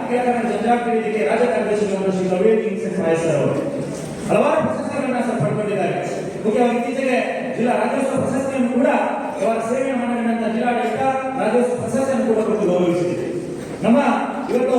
ಅಖಿಲಕನ್ನಡ ಜನಜಾಗೃತಿ ವೇದಿಕೆ ರಾಜ್ಯ ಕಾರ್ಯದರ್ಶಿಗಳು ಶ್ರೀ ಕವಿಯತಿ ಸರ್ ಅವರು ಹಲವಾರು ಪ್ರಶಸ್ತಿಗಳನ್ನ ಸಹ ಪಡ್ಕೊಂಡಿದ್ದಾರೆ. ಮುಖ್ಯವಾಗಿ ಇತ್ತೀಚೆಗೆ ಜಿಲ್ಲಾ ರಾಜ್ಯೋತ್ಸವ ಪ್ರಶಸ್ತಿಯನ್ನು ಕೂಡ ಅವರ ಸೇವೆ ಮಾಡಿದಂತ ಜಿಲ್ಲಾಡಳಿತ ರಾಜ್ಯೋತ್ಸವ ಪ್ರಶಸ್ತಿಯನ್ನು ಕೂಡ ಕೊಟ್ಟು ಗೌರವಿಸಿದೆ. ನಮ್ಮ ಇವತ್ತು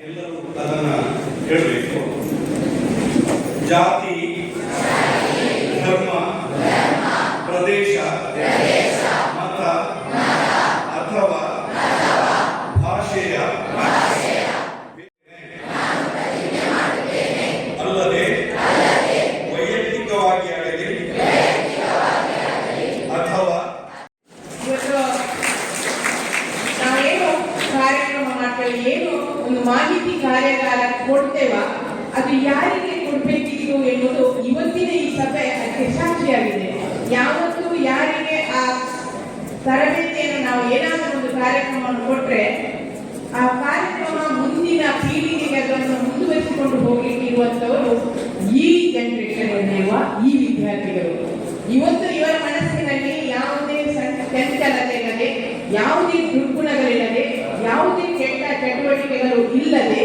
ಎಲ್ಲರೂ ಅದನ್ನ ಹೇಳಬೇಕು ಜಾತಿ ಧರ್ಮ ಪ್ರದೇಶ ಮತ ಅಥವಾ ಭಾಷೆಯ ಅಲ್ಲದೆ ವೈಯಕ್ತಿಕವಾಗಿ ಆಗಲಿ ಅಥವಾ ಇವತ್ತು ನಾವೇನು ಮಾಡ್ತೇವೆ ಏನು ಒಂದು ಮಾಹಿತಿ ಕಾರ್ಯಾಗಾರ ಕೊಡ್ತೇವ? ಅದು ಯಾರಿಗೆ ಕೊಡ್ಬೇಕಿತ್ತು ಎನ್ನುವುದು ಇವತ್ತಿನ ಈ ಸಭೆ ಅದಕ್ಕೆ ಸಾಕ್ಷಿಯಾಗಿದೆ. ಯಾವತ್ತು ಯಾರಿಗೆ ಆ ತರಬೇತಿಯನ್ನು ನಾವು ಏನಾದರೂ ಒಂದು ಕಾರ್ಯಕ್ರಮವನ್ನು ಕೊಟ್ಟರೆ ಆ ಕಾರ್ಯಕ್ರಮ ಮುಂದಿನ ಪೀಳಿಗೆಗೆ ಅದನ್ನು ಮುಂದುವರಿಸಿಕೊಂಡು ಹೋಗ್ಲಿಕ್ಕೆ ಇರುವಂತವರು ಈ ಜನರೇಷನ್ ಅಲ್ಲಿರುವ ಈ ವಿದ್ಯಾರ್ಥಿಗಳು. ಇವತ್ತು ಇವರ ಮನಸ್ಸಿನಲ್ಲಿ ಯಾವುದೇ ಸಂಖ್ಯೆ ಯಾವುದೇ ದುರ್ಗುಣಗಳಿಲ್ಲದೆ ಯಾವುದೇ ಕೆಟ್ಟ ಚಟುವಟಿಕೆಗಳು ಇಲ್ಲದೆ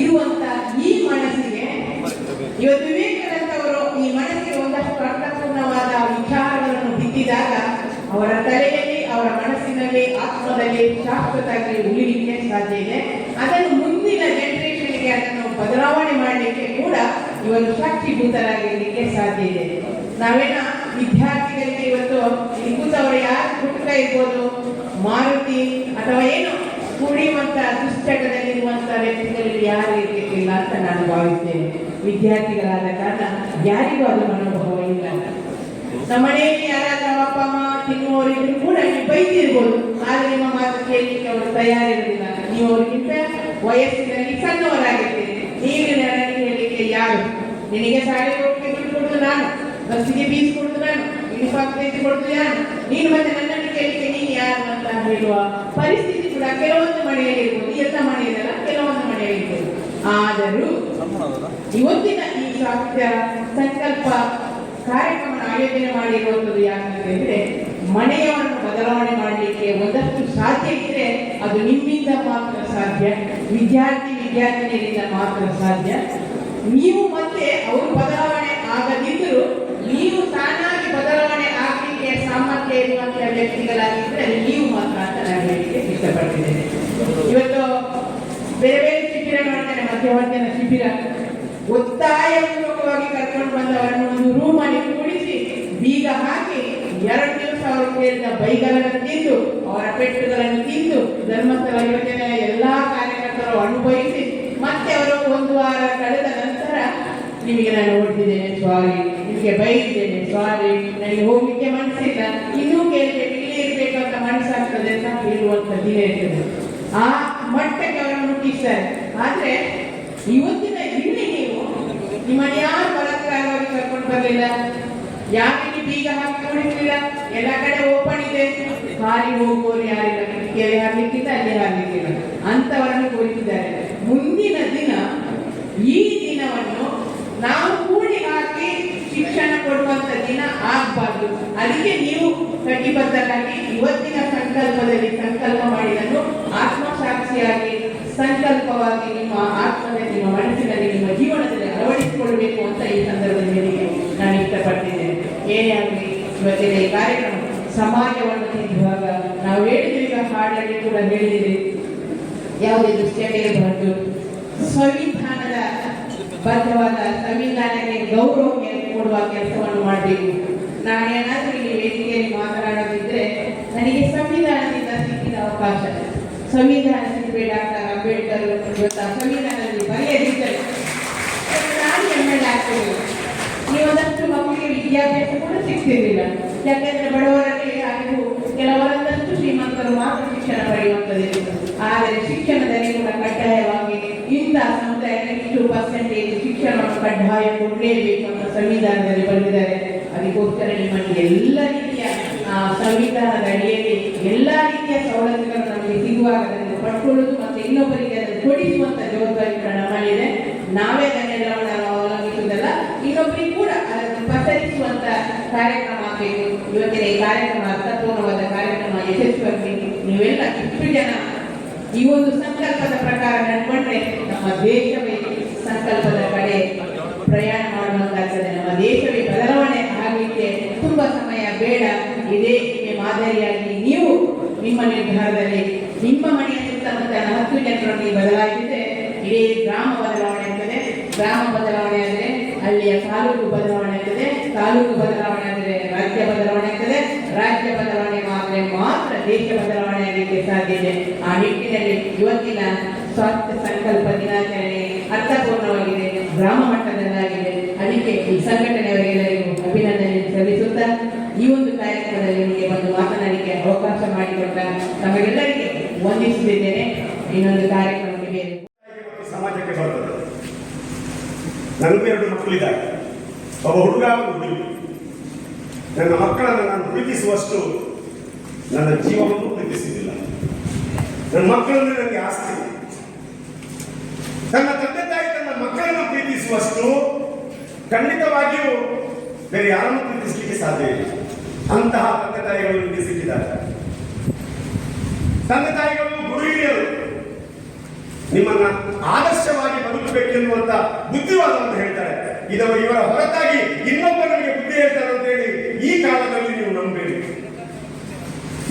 ಇರುವಂತ ಈ ಮನಸ್ಸಿಗೆ ಇವತ್ತು ವಿವೇಕಾನಂದವರು ಈ ಮನಸ್ಸಿಗೆ ಒಂದಷ್ಟು ಅರ್ಥಪೂರ್ಣವಾದ ವಿಚಾರಗಳನ್ನು ಬಿತ್ತಿದಾಗ ಅವರ ತಲೆಯಲ್ಲಿ, ಅವರ ಮನಸ್ಸಿನಲ್ಲಿ, ಆತ್ಮದಲ್ಲಿ ಶಾಶ್ವತವಾಗಿ ಉಳಿಲಿಕ್ಕೆ ಸಾಧ್ಯ ಇದೆ. ಅದನ್ನು ಮುಂದಿನ ಜನರೇಷನ್ಗೆ ಅದನ್ನು ಬದಲಾವಣೆ ಮಾಡಲಿಕ್ಕೆ ಕೂಡ ಇವರು ಸಾಕ್ಷಿಭೂತರಾಗಿರಲಿಕ್ಕೆ ಸಾಧ್ಯ ಇದೆ. ನಾವೇನ ವಿದ್ಯಾರ್ಥಿಗಳಿಗೆ ಇವತ್ತು ಕೂತವರು ಯಾರು ಹುಟ್ಟುತ್ತಾ ಇರ್ಬೋದು? ಮಾರುತಿ ಅಥವಾ ಏನು. ಕುಡಿಯುವಂತ ದುಶ್ಚಟದಲ್ಲಿರುವಂತ ವ್ಯಕ್ತಿಗಳಲ್ಲಿ ಯಾರು ಇರ್ಲಿಕ್ಕಿಲ್ಲ ಅಂತ ನಾನು ಭಾವಿಸ್ತೇನೆ. ವಿದ್ಯಾರ್ಥಿಗಳಾದ ಕಾರಣ ಯಾರಿಗೂ ಅದು ಮನೋಭಾವ ಇಲ್ಲ. ನಮ್ಮ ಮನೆಯಲ್ಲಿ ಯಾರಾದ್ರೂ ಅಪ್ಪ, ಅಮ್ಮ ತಿನ್ನುವವರು ಕೂಡ ನೀವು ಬೈತಿರ್ಬೋದು ಆದ್ರೆ ನಿಮ್ಮ ಮಾತು ಕೇಳಲಿಕ್ಕೆ ಅವರು ತಯಾರಿರಲಿಲ್ಲ. ನೀವು ಅವರಿಗಿಂತ ವಯಸ್ಸಿನಲ್ಲಿ ಸಣ್ಣವರಾಗಿರ್ತೀರಿ ನೀವು ನನಗೆ ಹೇಳಲಿಕ್ಕೆ ಯಾರು? ನಿನಗೆ ಶಾಲೆಗೆ ದುಡ್ಡು ಕೊಡುದು ನಾನು. ಬಸ್ಸಿಗೆ ಫೀಸ್ ಕೊಡುದು ನಾನು. ಯೂನಿಫಾರ್ಮ್ ತೆಗೆದು ಕೊಡುದು ಯಾರು? ನೀನು ಮತ್ತೆ ನನ್ನನ್ನು ಕೇಳಲಿಕ್ಕೆ ನೀನು ಯಾರು ಅಂತ ಹೇಳುವ ಪರಿಸ್ಥಿತಿ ಕೂಡ ಕೆಲವೊಂದು ಮನೆಯಲ್ಲಿ ಇರ್ಬೋದು ಎಲ್ಲ ಮನೆಯಲ್ಲ ಕೆಲವೊಂದು ಮನೆಯಲ್ಲಿ ಇರ್ಬೋದು. ಆದರೂ ಇವತ್ತಿನ ಈ ಸಾಹಿತ್ಯ ಸಂಕಲ್ಪ ಕಾರ್ಯಕ್ರಮ ಆಯೋಜನೆ ಮಾಡಿರುವಂಥದ್ದು ಯಾಕಂತಂದ್ರೆ ಮನೆಯವರನ್ನು ಬದಲಾವಣೆ ಮಾಡಲಿಕ್ಕೆ ಒಂದಷ್ಟು ಸಾಧ್ಯ ಇದ್ರೆ ಅದು ನಿಮ್ಮಿಂದ ಮಾತ್ರ ಸಾಧ್ಯ, ವಿದ್ಯಾರ್ಥಿ ವಿದ್ಯಾರ್ಥಿನಿಯರಿಂದ ಮಾತ್ರ ಸಾಧ್ಯ. ನೀವು ಮತ್ತೆ ಅವರು ಬದಲಾವಣೆ ಆಗದಿದ್ದರೂ ನೀವು ತಾನಾಗಿ ಬದಲಾವಣೆ ಆಗಲಿಕ್ಕೆ ಸಾಮರ್ಥ್ಯ ಇರುವಂತಹ ವ್ಯಕ್ತಿಗಳಾಗಿದ್ದರೆ ಅದು ನೀವು ಮಾತ್ರ ಅಂತ ನಾನು ಹೇಳಲಿಕ್ಕೆ ಇಷ್ಟಪಡ್ತಿದ್ದೇನೆ ಇವತ್ತು ಬೇರೆ ಬೇರೆ ಶಿಬಿರ ಮಾಡ್ತಾರೆ ಮಧ್ಯವರ್ತಿನ ಶಿಬಿರ ಒತ್ತಾಯಪೂರ್ವಕವಾಗಿ ಕರ್ಕೊಂಡು ಬಂದವರನ್ನು ಒಂದು ರೂಮಲ್ಲಿ ಕೂಡಿಸಿ ಬೀಗ ಹಾಕಿ ಎರಡು ಕೇಳಿದ ಬೈಗಳನ್ನು ತಿಂದು, ಅವರ ಪೆಟ್ಟುಗಳನ್ನು ತಿಂದು ಧರ್ಮಸ್ಥಳ ಯೋಜನೆಯ ಎಲ್ಲಾ ಕಾರ್ಯಕರ್ತರು ಅನುಭವಿಸಿ, ಮತ್ತೆ ಅವರು ಒಂದು ವಾರ ಕಳೆದ ನಂತರ ನಿಮಗೆ ನಾನು ಓಡಿಸಿದ್ದೇನೆ ಸ್ವಾರಿ ನಿಮಗೆ ಬೈದಿದ್ದೇನೆ ಸ್ವಾರಿ ನನಗೆ ಹೋಗ್ಲಿಕ್ಕೆ ಮನಸ್ಸಿಲ್ಲ, ಇನ್ನೂ ಕೇಳಿದೆ, ಇಲ್ಲಿ ಇರಬೇಕು ಅಂತ ಮನಸ್ಸಾಗ್ತದೆ ಅಂತ ಹೇಳುವಂತ ದಿನ ಇರ್ತದೆ. ಆ ಮಟ್ಟಕ್ಕೆ ಅವರನ್ನು ಮುಟ್ಟಿಸ್ತಾರೆ ಆದ್ರೆ ಇವತ್ತಿನ ಇಲ್ಲಿ ನೀವು ನಿಮ್ಮನ್ನು ಯಾರು ಬಲತ್ಕಾರವಾಗಿ ಕರ್ಕೊಂಡು ಬರಲಿಲ್ಲ? ಯಾರಿಗೆ ಬೀಗ ಹಾಕಿ ನೋಡಿರ್ಲಿಲ್ಲ ಎಲ್ಲ ಕಡೆ ಓಪನ್ ಇದೆ. ಬಾರಿ ಹೋಗುವವರು ಯಾರಿಲ್ಲ. ಕೆರೆ ಹಾಕ್ಲಿಕ್ಕಿಲ್ಲ ಅಲ್ಲಿ ಹಾಕ್ಲಿಕ್ಕಿಲ್ಲ ಅಂತವರನ್ನು ಕೋರಿಸಿದ್ದಾರೆ. ಮುಂದಿನ ದಿನ, ಈ ದಿನವನ್ನು ನಾವು ಕೂಡಿ ಹಾಕಿ ಶಿಕ್ಷಣ ಕೊಡುವಂತ ದಿನ ಆಗ್ಬಾರ್ದು. ಅದಕ್ಕೆ ನೀವು ಕಟಿಬದ್ಧರಾಗಿ ಇವತ್ತಿನ ಸಂಕಲ್ಪದಲ್ಲಿ ಸಂಕಲ್ಪ ಮಾಡಿದನ್ನು ಆತ್ಮಸಾಕ್ಷಿಯಾಗಿ, ಸಂಕಲ್ಪವಾಗಿ ನಿಮ್ಮ ಆತ್ಮದಲ್ಲಿ ನಿಮ್ಮ ಮನಸ್ಸಿನಲ್ಲಿ, ನಿಮ್ಮ ಜೀವನದಲ್ಲಿ ಅಳವಡಿಸಿಕೊಳ್ಳಬೇಕು ಅಂತ ಈ ಸಂದರ್ಭದಲ್ಲಿ ಹೇಳಲಿಕ್ಕೆ ನಾನು ಇಷ್ಟಪಡ್ತಿದ್ದೇನೆ ಏನೇ ಆಗಲಿ, ಇವತ್ತಿನ ಈ ಕಾರ್ಯಕ್ರಮ ಸಮಾಜವನ್ನು ತಿದ್ದುವಾಗ ನಾವು ಹೇಳಿದ್ವಿ ಹಾಡಲ್ಲಿ ಕೂಡ ಹೇಳಿದಿರಿ ಯಾವುದೇ ದುಶ್ಚಟ ಇರಬಾರ್ದು. ಸಂವಿಧಾನದ ಬದ್ಧವಾದ ಸಂವಿಧಾನಕ್ಕೆ ಗೌರವಕ್ಕೆ ಕೊಡುವ ಕೆಲಸವನ್ನು ಮಾಡಬೇಕು. ನಾನೇನಾದರೂ ಇಲ್ಲಿ ವೇದಿಕೆಯಲ್ಲಿ ಮಾತನಾಡದಿದ್ದರೆ ನನಗೆ ಸಂವಿಧಾನದಿಂದ ಸಿಕ್ಕಿದ ಅವಕಾಶ. ಸಂವಿಧಾನ ಶಿಲ್ಪಿ ಡಾಕ್ಟರ್ ಅಂಬೇಡ್ಕರ್ ಸಂವಿಧಾನದಲ್ಲಿ ಬರೆಯದಿದ್ದರೆ ನಾನು ಎಂ ಎಲ್ ಮಕ್ಕಳಿಗೆ ವಿದ್ಯಾಭ್ಯಾಸ ಕೂಡ ಸಿಗ್ತಿರ್ಲಿಲ್ಲ. ಯಾಕಂದ್ರೆ ಬಡವರಲ್ಲಿ ಹಾಗೂ ಕೆಲವರಂತೂ ಶ್ರೀಮಂತರು ಮಾತ್ರ ಶಿಕ್ಷಣ ಪಡೆಯುತ್ತದೆ ಆದರೆ ಶಿಕ್ಷಣದಲ್ಲಿ ಕೂಡ ಕಡ್ಡಾಯವಾಗಿ ಇಂತಹ ಸಮುದಾಯದ ಇಷ್ಟು ಪರ್ಸೆಂಟೇಜ್ ಶಿಕ್ಷಣ ಕಡ್ಡಾಯ ಕೊಡಲೇಬೇಕು ಅಂತ ಸಂವಿಧಾನದಲ್ಲಿ ಬಂದಿದ್ದಾರೆ ಅದಕ್ಕೋಸ್ಕರ ನಿಮ್ಮಲ್ಲಿ ಎಲ್ಲ ರೀತಿಯ ಸಂವಿಧಾನದ ಅಡಿಯಲ್ಲಿ ಎಲ್ಲ ರೀತಿಯ ಸವಲತ್ತುಗಳು ನಮಗೆ ಸಿಗುವಾಗ ಅದನ್ನು ಪಡ್ಕೊಳ್ಳುವುದು ಮತ್ತೆ ಇನ್ನೊಬ್ಬರಿಗೆ ಅದನ್ನು ಕೊಡಿಸುವಂತ ಜವಾಬ್ದಾರಿ ಕೂಡ ನಮ್ಮಲ್ಲಿದೆ. ನಾವೇ ಕಾರ್ಯಕ್ರಮ ಇವತ್ತಿನ ಈ ಕಾರ್ಯಕ್ರಮ ಅರ್ಥಪೂರ್ಣವಾದ ಕಾರ್ಯಕ್ರಮ ಯಶಸ್ವಿಯಾಗಿ ನೀವೆಲ್ಲ ಇಷ್ಟು ಜನ ಈ ಒಂದು ಸಂಕಲ್ಪದ ಪ್ರಕಾರ ನಡ್ಕೊಂಡ್ರೆ ನಮ್ಮ ದೇಶವೇ ಸಂಕಲ್ಪದ ಕಡೆ ಪ್ರಯಾಣ ಮಾಡುವಂತಾಗ್ತದೆ. ನಮ್ಮ ದೇಶವೇ ಬದಲಾವಣೆ ಆಗಲಿಕ್ಕೆ ತುಂಬಾ ಸಮಯ ಬೇಡ. ಇದೇ ಮಾದರಿಯಾಗಿ ನೀವು ನಿಮ್ಮ ನಿರ್ಧಾರದಲ್ಲಿ ನಿಮ್ಮ ಮನೆಯ ಸುತ್ತಮುತ್ತ ಹತ್ತು ಜನರೊಂದಿಗೆ ಬದಲಾಯಿಸಿದ್ರೆ ಇಡೀ ಗ್ರಾಮ ಬದಲಾವಣೆ ಆಗ್ತದೆ. ಗ್ರಾಮ ಬದಲಾವಣೆ ಆದರೆ ಅಲ್ಲಿಯ ತಾಲೂಕು ಬದಲಾವಣೆ ತಾಲೂಕು ಬದಲಾವಣೆ ಆದರೆ ರಾಜ್ಯ ಬದಲಾವಣೆ ಆಗ್ತದೆ. ರಾಜ್ಯ ಬದಲಾವಣೆ ಮಾತ್ರ ಮಾತ್ರ ದೇಶ ಬದಲಾವಣೆ ಆಗಲಿಕ್ಕೆ ಸಾಧ್ಯ ಇದೆ. ಆ ನಿಟ್ಟಿನಲ್ಲಿ ಇವತ್ತಿನ ಸ್ವಾಸ್ಥ್ಯ ಸಂಕಲ್ಪ ದಿನಾಚರಣೆ ಅರ್ಥಪೂರ್ಣವಾಗಿದೆ. ಗ್ರಾಮ ಮಟ್ಟದಲ್ಲಾಗಿದೆ. ಅದಕ್ಕೆ ಈ ಸಂಘಟನೆಯವರೆಲ್ಲರಿಗೂ ಅಭಿನಂದನೆ ಸಲ್ಲಿಸುತ್ತಾ ಈ ಒಂದು ಕಾರ್ಯಕ್ರಮದಲ್ಲಿ ನಿಮಗೆ ಬಂದು ಮಾತನಾಡಲಿಕ್ಕೆ ಅವಕಾಶ ಮಾಡಿಕೊಟ್ಟ ತಮಗೆಲ್ಲರಿಗೆ ವಂದಿಸುತ್ತಿದ್ದೇನೆ. ಇನ್ನೊಂದು ಕಾರ್ಯಕ್ರಮಕ್ಕೆ ಸಮಾಜಕ್ಕೆ ಬರ್ತದೆ. ನನಗೂ ಎರಡು ಮಕ್ಕಳಿದ್ದಾರೆ. ಒಬ್ಬ ಹುಡುಗ ನನ್ನ ಮಕ್ಕಳನ್ನು ನಾನು ಪ್ರೀತಿಸುವಷ್ಟು ನನ್ನ ಜೀವವನ್ನು ಪ್ರೀತಿಸುವುದಿಲ್ಲ ನನ್ನ ಮಕ್ಕಳಂದ್ರೆ ನನಗೆ ಆಸ್ತಿ ನನ್ನ ತಂದೆ ತಾಯಿ ತನ್ನ ಮಕ್ಕಳನ್ನು ಪ್ರೀತಿಸುವಷ್ಟು ಖಂಡಿತವಾಗಿಯೂ ಬೇರೆ ಯಾರನ್ನು ಪ್ರೀತಿಸಲಿಕ್ಕೆ ಸಾಧ್ಯ ಇಲ್ಲ. ಅಂತಹ ತಂದೆ ತಾಯಿಗಳು ನಿಮಗೆ ಸಿಕ್ಕಿದ್ದಾರೆ. ತಂದೆ ತಾಯಿಗಳು ಗುರು ಹಿರಿಯರು. ನಿಮ್ಮನ್ನ ಆದರ್ಶವಾಗಿ ಬದುಕಬೇಕೆನ್ನುವಂತ ಬುದ್ಧಿವಾದವನ್ನು ಹೇಳ್ತಾರೆ. ಇದವರು ಇವರ ಹೊರತಾಗಿ ಇನ್ನೊಬ್ಬ ನಮಗೆ ಬುದ್ಧಿ ಹೇಳ್ತಾರೆ ಅಂತ ಹೇಳಿ ಈ ಕಾಲದಲ್ಲಿ ನೀವು ನಂಬೇಡಿ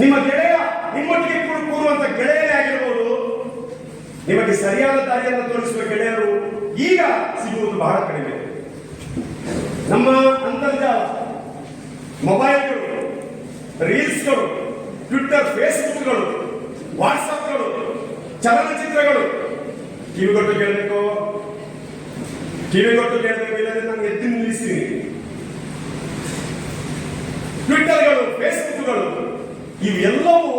ನಿಮ್ಮ ಗೆಳೆಯ ನಿಮ್ಮೊಟ್ಟಿಗೆ ಕೂರುವಂತ ಗೆಳೆಯರೇ ಆಗಿರ್ಬೋದು. ನಿಮಗೆ ಸರಿಯಾದ ದಾರಿಯನ್ನು ತೋರಿಸುವ ಗೆಳೆಯರು ಈಗ ಸಿಗುವುದು ಬಹಳ ಕಡಿಮೆ. ನಮ್ಮ ಅಂತರ್ಜಾಲ ಮೊಬೈಲ್ಗಳು ರೀಲ್ಸ್ಗಳು ಟ್ವಿಟ್ಟರ್ ಫೇಸ್ಬುಕ್ಗಳು ವಾಟ್ಸಪ್ಗಳು ಚಲನಚಿತ್ರಗಳು ಕಿವಿಗೊಟ್ಟು ಕೇಳಬೇಕು. ಕಿವಿಗೊಟ್ಟು ಕೇಳಬೇಕು ಇಲ್ಲದೆ ನಾನು ಎದ್ದು ನಿಲ್ಲಿಸ್ತೀನಿ. ಟ್ವಿಟ್ಟರ್ಗಳು ಫೇಸ್ಬುಕ್ಗಳು ಇವೆಲ್ಲವೂ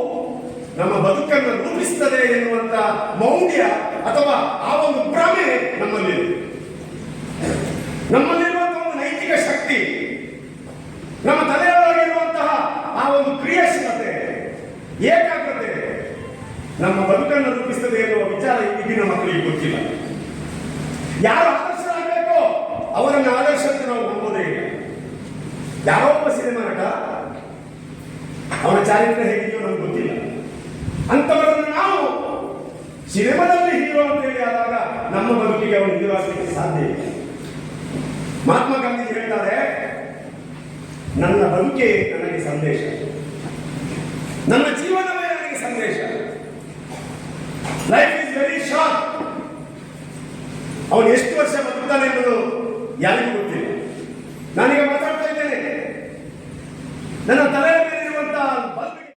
ನಮ್ಮ ಬದುಕನ್ನು ರೂಪಿಸ್ತದೆ ಎನ್ನುವಂತ ಮೌಢ್ಯ ಅಥವಾ ಆ ಒಂದು ಭ್ರಮೆ ನಮ್ಮಲ್ಲಿ ನಮ್ಮಲ್ಲಿರುವಂತಹ ಒಂದು ನೈತಿಕ ಶಕ್ತಿ, ನಮ್ಮ ತಲೆಯೊಳಗಿರುವಂತಹ ಆ ಒಂದು ಕ್ರಿಯಾಶೀಲತೆ, ಏಕಾಗ್ರತೆ, ನಮ್ಮ ಬದುಕನ್ನು ಈಗಿನ ಮಕ್ಕಳಿಗೆ ಗೊತ್ತಿಲ್ಲ. ಯಾರು ಆದರ್ಶರಾಗಬೇಕು ಅವರನ್ನು ಆದರ್ಶ ಅಂತ ನಾವು ನಂಬೋದೇ ಇಲ್ಲ. ಯಾರೋ ಒಬ್ಬ ಸಿನಿಮಾ ನಟ, ಅವನ ಚಾರಿತ್ರ್ಯ ಹೇಗಿದೆಯೋ ನಮ್ಗೆ ಗೊತ್ತಿಲ್ಲ. ಅಂತವರನ್ನು ನಾವು ಸಿನಿಮಾದಲ್ಲಿ ಹೀರೋ ಅಂತ ಹೇಳಿ ಆದಾಗ ನಮ್ಮ ಬದುಕಿಗೆ ಅವನು ಆಗಲಿಕ್ಕೆ ಸಾಧ್ಯ ಇಲ್ಲ. ಮಹಾತ್ಮ ಗಾಂಧಿ ಹೇಳ್ತಾರೆ, ನನ್ನ ಬದುಕೆ ನನಗೆ ಸಂದೇಶ. ನನ್ನ ಜೀವನವೇ ನನಗೆ ಸಂದೇಶ. ಲೈಫ್ ಇಸ್ ಅವನು ಎಷ್ಟು ವರ್ಷ ಬದುಕ್ತಾನೆ ಎಂಬುದು ಯಾರಿಗೂ ಗೊತ್ತಿಲ್ಲ. ನಾನೀಗ ಮಾತಾಡ್ತಾ ಇದ್ದೇನೆ. ನನ್ನ ತಲೆ